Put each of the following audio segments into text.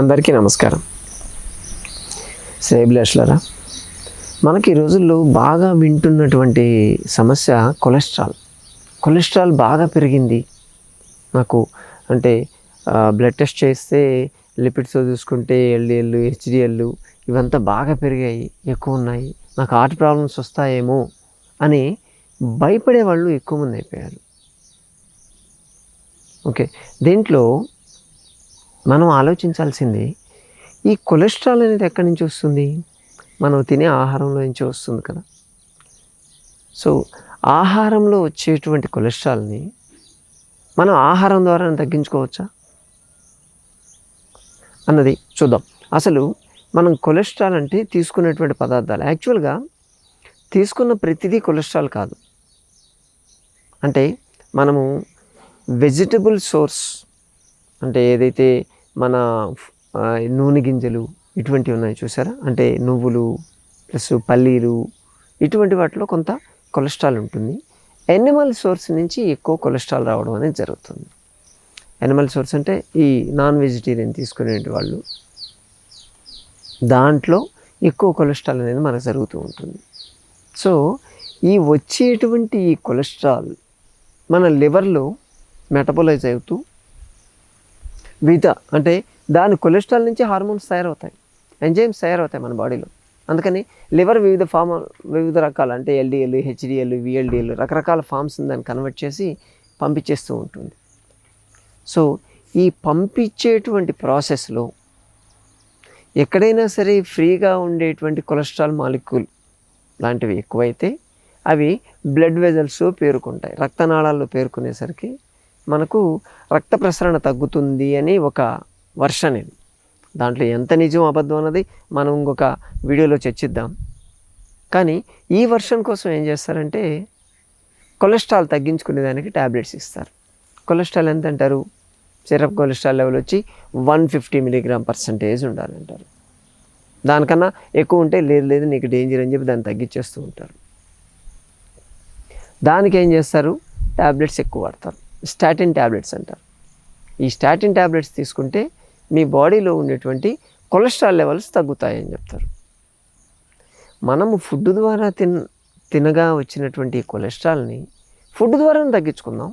అందరికీ నమస్కారం. శ్రేభిలాషులరా మనకి ఈ రోజుల్లో బాగా వింటున్నటువంటి సమస్య కొలెస్ట్రాల్. కొలెస్ట్రాల్ బాగా పెరిగింది. నాకు అంటే బ్లడ్ టెస్ట్ చేస్తే లిపిడ్స్ చూసుకుంటే ఎల్డిఎల్ హెచ్డిఎల్ ఇవంతా బాగా పెరిగాయి ఎక్కువ ఉన్నాయి. నాకు హార్ట్ ప్రాబ్లమ్స్ వస్తాయేమో అని భయపడే వాళ్ళు ఎక్కువ మంది అయిపోయారు. ఓకే దీంట్లో మనం ఆలోచించాల్సింది ఈ కొలెస్ట్రాల్ అనేది ఎక్కడి నుంచి వస్తుంది? మనం తినే ఆహారంలో నుంచి వస్తుంది కదా. సో ఆహారంలో వచ్చేటువంటి కొలెస్ట్రాల్ని మనం ఆహారం ద్వారా తగ్గించుకోవచ్చా? అన్నది చూద్దాం. అసలు మనం కొలెస్ట్రాల్ అంటే తీసుకునేటువంటి పదార్థాలు యాక్చువల్గా తీసుకున్న ప్రతిదీ కొలెస్ట్రాల్ కాదు. అంటే మనము వెజిటబుల్ సోర్స్ అంటే ఏదైతే మన నూనె గింజలు ఇటువంటివి ఉన్నాయి చూసారా? అంటే నువ్వులు ప్లస్ పల్లీలు ఇటువంటి వాటిలో కొంత కొలెస్ట్రాల్ ఉంటుంది. ఎనిమల్ సోర్స్ నుంచి ఎక్కువ కొలెస్ట్రాల్ రావడం అనేది జరుగుతుంది. ఎనిమల్ సోర్స్ అంటే ఈ నాన్ వెజిటేరియన్ తీసుకునే వాళ్ళు దాంట్లో ఎక్కువ కొలెస్ట్రాల్ అనేది మనకు జరుగుతూ ఉంటుంది. సో ఈ వచ్చేటువంటి ఈ కొలెస్ట్రాల్ మన లివర్లో మెటబలైజ్ అవుతూ వివిధ అంటే దాని కొలెస్ట్రాల్ నుంచి హార్మోన్స్ తయారవుతాయి. ఎంజైమ్స్ తయారవుతాయి మన బాడీలో. అందుకని లివర్ వివిధ ఫామ్ వివిధ రకాలు అంటే ఎల్డిఎల్ హెచ్డిఎల్ విఎల్డిఎల్ రకరకాల ఫామ్స్ దాన్ని కన్వర్ట్ చేసి పంపించేస్తూ ఉంటుంది. సో ఈ పంపించేటువంటి ప్రాసెస్లో ఎక్కడైనా సరే ఫ్రీగా ఉండేటువంటి కొలెస్ట్రాల్ మాలిక్యూల్ లాంటివి ఎక్కువైతే అవి బ్లడ్ వెజల్స్ పేరుకుంటాయి. రక్తనాళాల్లో పేరుకునేసరికి మనకు రక్త ప్రసరణ తగ్గుతుంది అని ఒక వర్షన్ ఇది. దాంట్లో ఎంత నిజం అబద్ధం అన్నది మనం ఇంకొక వీడియోలో చర్చిద్దాం. కానీ ఈ వర్షన్ కోసం ఏం చేస్తారంటే కొలెస్ట్రాల్ తగ్గించుకునే దానికి ట్యాబ్లెట్స్ ఇస్తారు. కొలెస్ట్రాల్ ఎంత అంటారు సిరప్ కొలెస్ట్రాల్ లెవెల్ వచ్చి వన్ ఫిఫ్టీ మిలీగ్రామ్ పర్సంటేజ్ ఉండాలంటారు. దానికన్నా ఎక్కువ ఉంటే లేదు లేదు నీకు డేంజర్ అని చెప్పి దాన్ని తగ్గించేస్తూ ఉంటారు. దానికి ఏం చేస్తారు? ట్యాబ్లెట్స్ ఎక్కువ వాడతారు. స్టాటిన్ ట్యాబ్లెట్స్ అంటారు ఈ స్టాటిన్ ట్యాబ్లెట్స్ తీసుకుంటే మీ బాడీలో ఉండేటువంటి కొలెస్ట్రాల్ లెవెల్స్ తగ్గుతాయని చెప్తారు. మనము ఫుడ్ ద్వారా తిన్ తినగా వచ్చినటువంటి కొలెస్ట్రాల్ని ఫుడ్ ద్వారా తగ్గించుకుందాం.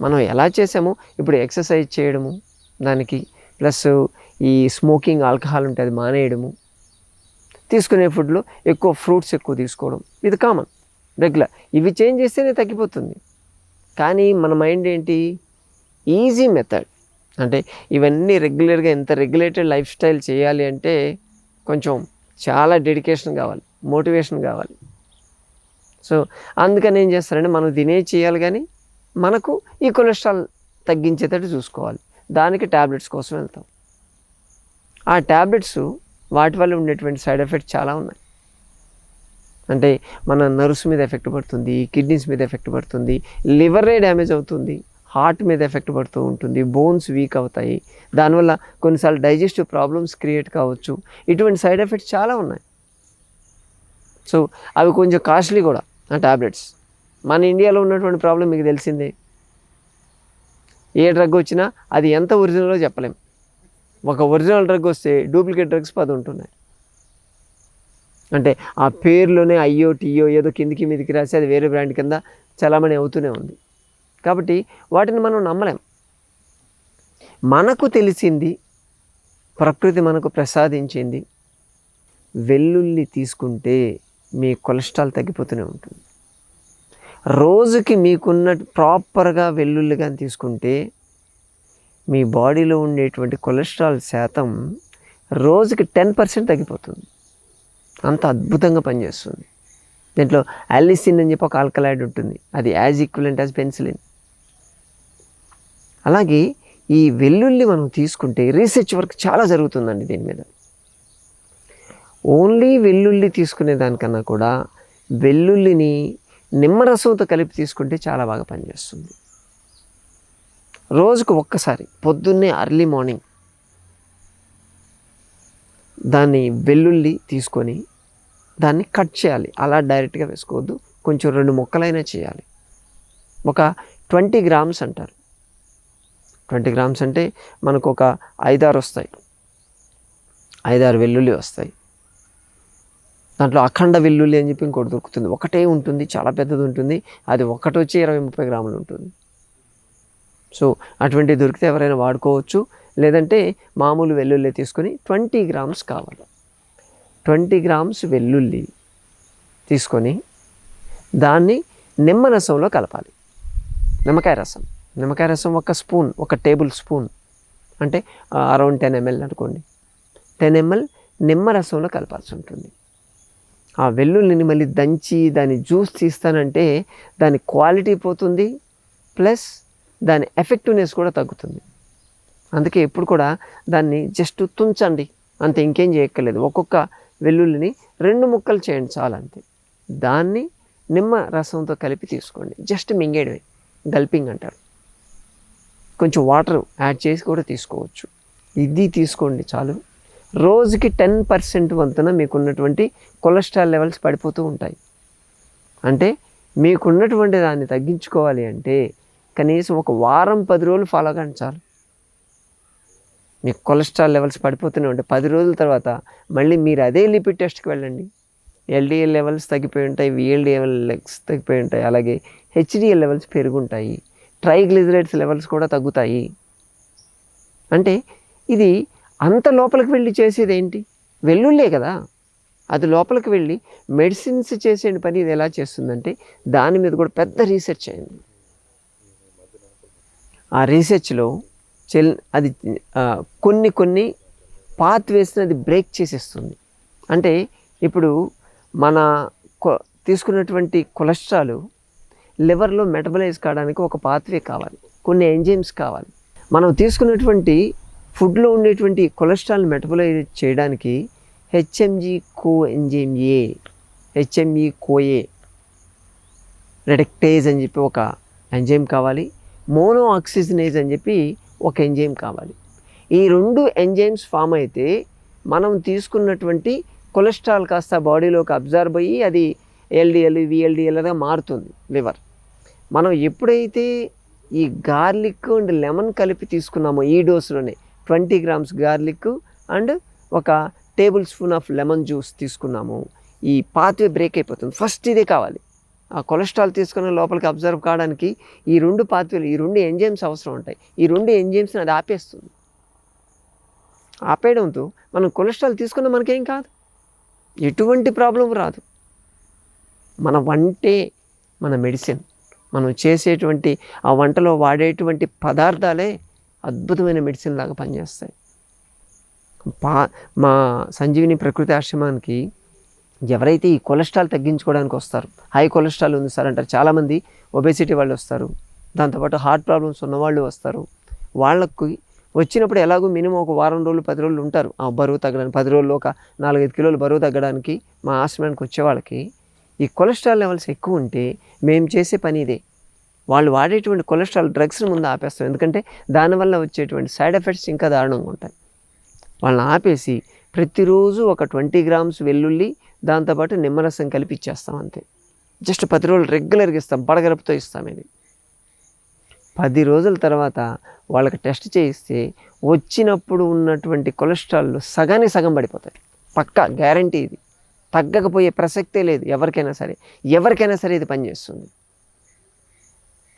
మనం ఎలా చేసామో ఇప్పుడు ఎక్సర్సైజ్ చేయడము దానికి ప్లస్ ఈ స్మోకింగ్ ఆల్కహాల్ ఉంటే అది మానేయడము తీసుకునే ఫుడ్లో ఎక్కువ ఫ్రూట్స్ ఎక్కువ తీసుకోవడం ఇది కామన్ రెగ్యులర్ ఇవి చేంజ్ చేస్తేనే తగ్గిపోతుంది. కానీ మన మైండ్ ఏంటి? Easy method. అంటే ఇవన్నీ రెగ్యులర్గా ఎంత రెగ్యులేటెడ్ లైఫ్ స్టైల్ చేయాలి అంటే కొంచెం చాలా డెడికేషన్ కావాలి మోటివేషన్ కావాలి. సో అందుకని ఏం చేస్తారంటే మనం తినే చేయాలి కానీ మనకు ఈ కొలెస్ట్రాల్ తగ్గించేటట్టు చూసుకోవాలి. దానికి ట్యాబ్లెట్స్ కోసం వెళ్తాం. ఆ ట్యాబ్లెట్స్ వాటి వల్ల ఉండేటువంటి సైడ్ ఎఫెక్ట్స్ చాలా ఉన్నాయి. అంటే మన నర్వ్స్ మీద ఎఫెక్ట్ పడుతుంది కిడ్నీస్ మీద ఎఫెక్ట్ పడుతుంది లివరే డ్యామేజ్ అవుతుంది హార్ట్ మీద ఎఫెక్ట్ పడుతూ ఉంటుంది బోన్స్ వీక్ అవుతాయి. దానివల్ల కొన్నిసార్లు డైజెస్టివ్ ప్రాబ్లమ్స్ క్రియేట్ కావచ్చు. ఇటువంటి సైడ్ ఎఫెక్ట్స్ చాలా ఉన్నాయి. సో అవి కొంచెం కాస్ట్లీ కూడా ఆ ట్యాబ్లెట్స్ మన ఇండియాలో ఉన్నటువంటి ప్రాబ్లం మీకు తెలిసిందే. ఏ డ్రగ్ వచ్చినా అది ఎంత ఒరిజినలో చెప్పలేం. ఒక ఒరిజినల్ డ్రగ్ వస్తే డూప్లికేట్ డ్రగ్స్ పది ఉంటున్నాయి. అంటే ఆ పేరులోనే అయ్యో టీయో ఏదో కిందికి మీదికి రాసి అది వేరే బ్రాండ్ కింద చలామణి అవుతూనే ఉంది. కాబట్టి వాటిని మనం నమ్మలేం. మనకు తెలిసింది ప్రకృతి మనకు ప్రసాదించింది వెల్లుల్లి తీసుకుంటే మీ కొలెస్ట్రాల్ తగ్గిపోతూనే ఉంటుంది. రోజుకి మీకున్న ప్రాపర్గా వెల్లుల్లి కానీ తీసుకుంటే మీ బాడీలో ఉండేటువంటి కొలెస్ట్రాల్ శాతం రోజుకి టెన్ పర్సెంట్ తగ్గిపోతుంది. అంత అద్భుతంగా పనిచేస్తుంది. దీంట్లో అలిసిన్ అని చెప్పి ఒక ఆల్కలాయిడ్ ఉంటుంది. అది యాజ్ ఈక్వలెంట్ యాజ్ పెన్సిలిన్. అలాగే ఈ వెల్లుల్లి మనం తీసుకుంటే రీసెర్చ్ వర్క్ చాలా జరుగుతుందండి దీని మీద. ఓన్లీ వెల్లుల్లి తీసుకునే దానికన్నా కూడా వెల్లుల్లిని నిమ్మరసంతో కలిపి తీసుకుంటే చాలా బాగా పనిచేస్తుంది. రోజుకు ఒక్కసారి పొద్దున్నే అర్లీ మార్నింగ్ దాన్ని వెల్లుల్లి తీసుకొని దాన్ని కట్ చేయాలి. అలా డైరెక్ట్గా వేసుకోవద్దు. కొంచెం రెండు ముక్కలైనా చేయాలి. ఒక ట్వంటీ గ్రామ్స్ అంటారు. ట్వంటీ గ్రామ్స్ అంటే మనకు ఒక ఐదారు వస్తాయి. ఐదారు వెల్లుల్లి వస్తాయి. దాంట్లో అఖండ వెల్లుల్లి అని చెప్పి ఇంకోటి దొరుకుతుంది. ఒకటే ఉంటుంది చాలా పెద్దది ఉంటుంది. అది ఒకటి వచ్చి ఇరవై ముప్పై గ్రాములు ఉంటుంది. సో అటువంటి దొరికితే ఎవరైనా వాడుకోవచ్చు. లేదంటే మామూలు వెల్లుల్లి తీసుకొని ట్వంటీ గ్రామ్స్ కావాలి. ట్వంటీ గ్రామ్స్ వెల్లుల్లి తీసుకొని దాన్ని నిమ్మ రసంలో కలపాలి. నిమ్మకాయ రసం. నిమ్మకాయ రసం ఒక స్పూన్ ఒక టేబుల్ స్పూన్. అంటే అరౌండ్ టెన్ ఎంఎల్ అనుకోండి. టెన్ ఎంఎల్ నిమ్మ రసంలో కలపాల్సి ఉంటుంది. ఆ వెల్లుల్లిని మళ్ళీ దంచి దాని జ్యూస్ తీస్తానంటే దాని క్వాలిటీ పోతుంది ప్లస్ దాని ఎఫెక్టివ్నెస్ కూడా తగ్గుతుంది. అందుకే ఎప్పుడు కూడా దాన్ని జస్ట్ తుంచండి. అంతే ఇంకేం చేయక్కర్లేదు. ఒక్కొక్క వెల్లుల్లిని రెండు ముక్కలు చేయండి చాలు అంతే. దాన్ని నిమ్మ రసంతో కలిపి తీసుకోండి. జస్ట్ మింగేయడమే. గల్పింగ్ అంటారు. కొంచెం వాటర్ యాడ్ చేసి కూడా తీసుకోవచ్చు. ఇది తీసుకోండి చాలు. రోజుకి టెన్ పర్సెంట్ వంతున మీకున్నటువంటి కొలెస్ట్రాల్ లెవెల్స్ పడిపోతూ ఉంటాయి. అంటే మీకున్నటువంటి దాన్ని తగ్గించుకోవాలి అంటే కనీసం ఒక వారం పది రోజులు ఫాలో కానీ చాలు. మీ కొలెస్ట్రాల్ లెవెల్స్ పడిపోతూనే ఉంటాయి. పది రోజుల తర్వాత మళ్ళీ మీరు అదే లిపిడ్ టెస్ట్కి వెళ్ళండి. ఎల్డిఎల్ లెవెల్స్ తగ్గిపోయి ఉంటాయి విఎల్డిఎల్ లెవెల్స్ తగ్గిపోయి ఉంటాయి. అలాగే హెచ్డిఎల్ లెవెల్స్ పెరుగుంటాయి. ట్రైగ్లిజరైడ్స్ లెవెల్స్ కూడా తగ్గుతాయి. అంటే ఇది అంత లోపలికి వెళ్ళి చేసేది ఏంటి? వెల్లుల్లే కదా. అది లోపలికి వెళ్ళి మెడిసిన్స్ చేసే పని ఇది ఎలా చేస్తుందంటే దాని మీద కూడా పెద్ద రీసెర్చ్ అయింది ఆ రీసెర్చ్లో చెల్ అది కొన్ని కొన్ని పాత్ వేస్తే అది బ్రేక్ చేసేస్తుంది. అంటే ఇప్పుడు మన కొ- తీసుకున్నటువంటి కొలెస్ట్రాల్ లివర్లో మెటబలైజ్ కావడానికి ఒక పాత్వే కావాలి. కొన్ని ఎంజైమ్స్ కావాలి. మనం తీసుకున్నటువంటి ఫుడ్లో ఉండేటువంటి కొలెస్ట్రాల్ మెటబలైజ్ చేయడానికి HMG coenzyme A HME CoA reductase అని చెప్పి ఒక ఎంజైమ్ కావాలి. మోనో ఆక్సిజనేజ్ అని చెప్పి ఒక ఎంజైమ్ కావాలి. ఈ రెండు ఎంజైమ్స్ ఫామ్ అయితే మనం తీసుకున్నటువంటి కొలెస్ట్రాల్ కాస్త బాడీలోకి అబ్జర్వ్ అయ్యి అది ఎల్డిఎల్ విఎల్డిఎల్గా మారుతుంది లివర్. మనం ఎప్పుడైతే ఈ గార్లిక్ అండ్ లెమన్ కలిపి తీసుకున్నామో ఈ డోస్లోనే ట్వంటీ గ్రామ్స్ గార్లిక్ అండ్ ఒక tablespoon of lemon juice తీసుకున్నాము. ఈ పాత్వే బ్రేక్ అయిపోతుంది. ఫస్ట్ ఇదే కావాలి. ఆ కొలెస్ట్రాల్ తీసుకుని లోపలికి అబ్జర్వ్ కావడానికి ఈ రెండు పాత్వేలు ఈ రెండు ఎంజైమ్స్ అవసరం ఉంటాయి. ఈ రెండు ఎంజైమ్స్ని అది ఆపేస్తుంది. ఆపేయడంతో మనం కొలెస్ట్రాల్ తీసుకున్న మనకేం కాదు. ఎటువంటి ప్రాబ్లం రాదు. మన వంటే మన మెడిసిన్. మనం చేసేటువంటి ఆ వంటలో వాడేటువంటి పదార్థాలే అద్భుతమైన మెడిసిన్ లాగా పనిచేస్తాయి. పా మా సంజీవిని ప్రకృతి ఆశ్రమానికి ఎవరైతే ఈ కొలెస్ట్రాల్ తగ్గించుకోవడానికి వస్తారు హై కొలెస్ట్రాల్ ఉంది సార్ అంటారు చాలామంది ఒబేసిటీ వాళ్ళు వస్తారు దాంతోపాటు హార్ట్ ప్రాబ్లమ్స్ ఉన్నవాళ్ళు వస్తారు. వాళ్ళకి వచ్చినప్పుడు ఎలాగో మినిమం ఒక వారం రోజులు పది రోజులు ఉంటారు. ఆ బరువు తగ్గడానికి పది రోజుల్లో ఒక నాలుగైదు కిలోలు బరువు తగ్గడానికి మా ఆశ్రమానికి వచ్చే వాళ్ళకి ఈ కొలెస్ట్రాల్ లెవెల్స్ ఎక్కువ ఉంటే మేము చేసే పని ఇదే. వాళ్ళు వాడేటువంటి కొలెస్ట్రాల్ డ్రగ్స్ని ముందు ఆపేస్తాం. ఎందుకంటే దానివల్ల వచ్చేటువంటి సైడ్ ఎఫెక్ట్స్ ఇంకా దారుణంగా ఉంటాయి. వాళ్ళని ఆపేసి ప్రతిరోజు ఒక ట్వంటీ గ్రామ్స్ వెల్లుల్లి దాంతోపాటు నిమ్మరసం కలిపి ఇచ్చేస్తాం అంతే. జస్ట్ పది రోజులు రెగ్యులర్గా ఇస్తాం బడగరపుతో ఇస్తాం ఇది. పది రోజుల తర్వాత వాళ్ళకి టెస్ట్ చేయిస్తే వచ్చినప్పుడు ఉన్నటువంటి కొలెస్ట్రాల్ సగానికి సగం పడిపోతాయి. పక్కా గ్యారంటీ ఇది. తగ్గకపోయే ప్రసక్తే లేదు ఎవరికైనా సరే. ఎవరికైనా సరే ఇది పనిచేస్తుంది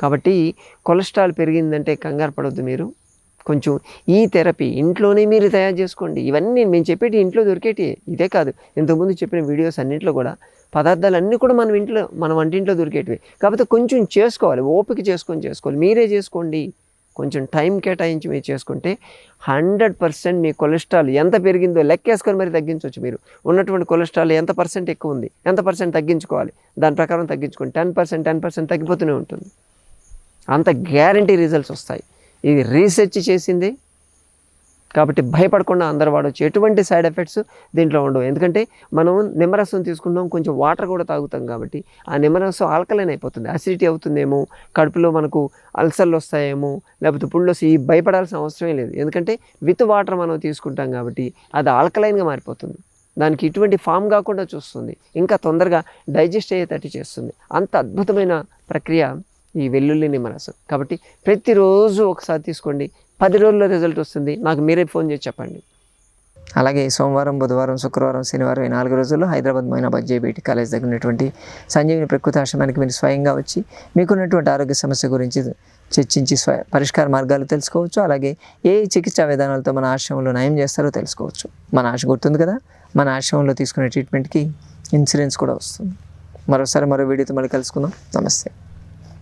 కాబట్టి కొలెస్ట్రాల్ పెరిగిందంటే కంగారు పడవద్దు మీరు. కొంచెం ఈ థెరపీ ఇంట్లోనే మీరు తయారు చేసుకోండి. ఇవన్నీ మేము చెప్పేటి ఇంట్లో దొరికేటి ఇదే కాదు. ఇంతకుముందు చెప్పిన వీడియోస్ అన్నింటిలో కూడా పదార్థాలు అన్నీ కూడా మనం ఇంట్లో మన వంటింట్లో దొరికేటివి. కాకపోతే కొంచెం చేసుకోవాలి. ఓపిక చేసుకొని చేసుకోవాలి. మీరే చేసుకోండి. కొంచెం టైం కేటాయించి మీరు చేసుకుంటే హండ్రెడ్ పర్సెంట్ మీ కొలెస్ట్రాల్ ఎంత పెరిగిందో లెక్కేసుకొని మరి తగ్గించవచ్చు మీరు. ఉన్నటువంటి కొలెస్ట్రాల్ ఎంత పర్సెంట్ ఎక్కువ ఉంది? ఎంత పర్సెంట్ తగ్గించుకోవాలి? దాని ప్రకారం తగ్గించుకోండి. టెన్ పర్సెంట్ టెన్ పర్సెంట్ తగ్గిపోతూనే ఉంటుంది. అంత గ్యారంటీ రిజల్ట్స్ వస్తాయి. ఇది రీసెర్చ్ చేసింది. కాబట్టి భయపడకుండా అందరు వాడవచ్చు ఎటువంటి సైడ్ ఎఫెక్ట్స్ దీంట్లో ఉండవు. ఎందుకంటే మనం నిమ్మరసం తీసుకున్నాం కొంచెం వాటర్ కూడా తాగుతాం కాబట్టి ఆ నిమ్మరసం ఆల్కలైన్ అయిపోతుంది. అసిడిటీ అవుతుందేమో కడుపులో మనకు అల్సర్లు వస్తాయేమో లేకపోతే పుళ్ళు వస్తాయి ఈ భయపడాల్సిన అవసరమే లేదు. ఎందుకంటే విత్ వాటర్ మనం తీసుకుంటాం కాబట్టి అది ఆల్కలైన్గా మారిపోతుంది. దానికి ఇటువంటి ఫామ్ కాకుండా చూస్తుంది. ఇంకా తొందరగా డైజెస్ట్ అయ్యేటట్టు చేస్తుంది. అంత అద్భుతమైన ప్రక్రియ. ఈ వెల్లుల్లి నిమ్మరసం కాబట్టి ప్రతిరోజు ఒకసారి తీసుకోండి. పది రోజుల్లో రిజల్ట్ వస్తుంది. నాకు మీరే ఫోన్ చేసి చెప్పండి. అలాగే సోమవారం బుధవారం శుక్రవారం శనివారం ఈ నాలుగు రోజుల్లో హైదరాబాద్ మైనాబాద్ జేబీటీ కాలేజ్ దగ్గర ఉన్నటువంటి సంజీవిని ప్రకృతి ఆశ్రమానికి మీరు స్వయంగా వచ్చి మీకున్నటువంటి ఆరోగ్య సమస్య గురించి చర్చించి స్వ పరిష్కార మార్గాలు తెలుసుకోవచ్చు. అలాగే ఏ చికిత్సా విధానాలతో మన ఆశ్రమంలో నయం చేస్తారో తెలుసుకోవచ్చు. మన ఆశ గుర్తుంది కదా? మన ఆశ్రమంలో తీసుకునే ట్రీట్మెంట్కి ఇన్సూరెన్స్ కూడా వస్తుంది. మరోసారి మరో వీడియోతో మళ్ళీ కలుసుకుందాం. నమస్తే.